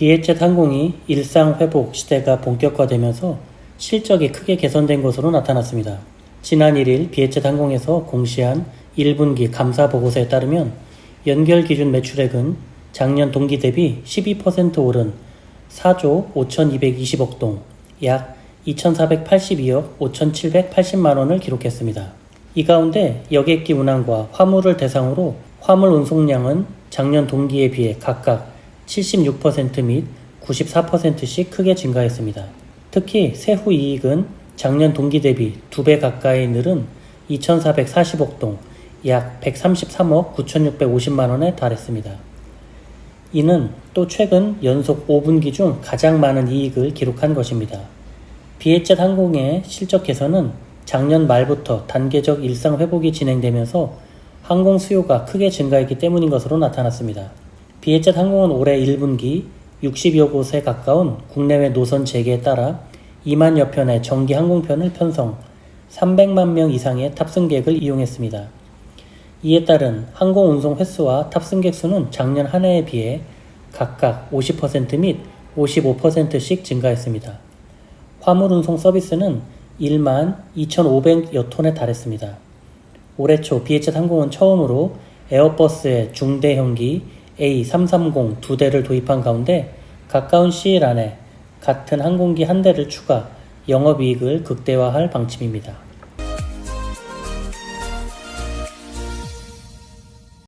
비에젯 항공이 일상 회복 시대가 본격화되면서 실적이 크게 개선된 것으로 나타났습니다. 지난 1일 비에젯 항공에서 공시한 1분기 감사 보고서에 따르면 연결 기준 매출액은 작년 동기 대비 12% 오른 4조 5,220억 동, 약 2,482억 5,780만 원을 기록했습니다. 이 가운데 여객기 운항과 화물을 대상으로 화물 운송량은 작년 동기에 비해 각각 76%및 94%씩 크게 증가했습니다. 특히 세후 이익은 작년 동기 대비 2배 가까이 늘은 2,440억 동, 약 133억 9,650만 원에 달했습니다. 이는 또 최근 연속 5분기 중 가장 많은 이익을 기록한 것입니다. 비에젯 항공의 실적 개선은 작년 말부터 단계적 일상 회복이 진행되면서 항공 수요가 크게 증가했기 때문인 것으로 나타났습니다. 비에젯 항공은 올해 1분기 60여 곳에 가까운 국내외 노선 재개에 따라 2만여 편의 정기 항공편을 편성, 300만 명 이상의 탑승객을 이용했습니다. 이에 따른 항공 운송 횟수와 탑승객 수는 작년 한 해에 비해 각각 50%및 55%씩 증가했습니다. 화물 운송 서비스는 1만 2,500여 톤에 달했습니다. 올해 초 비에젯 항공은 처음으로 에어버스의 중대형기 A330 두 대를 도입한 가운데 가까운 시일 안에 같은 항공기 한 대를 추가 영업이익을 극대화할 방침입니다.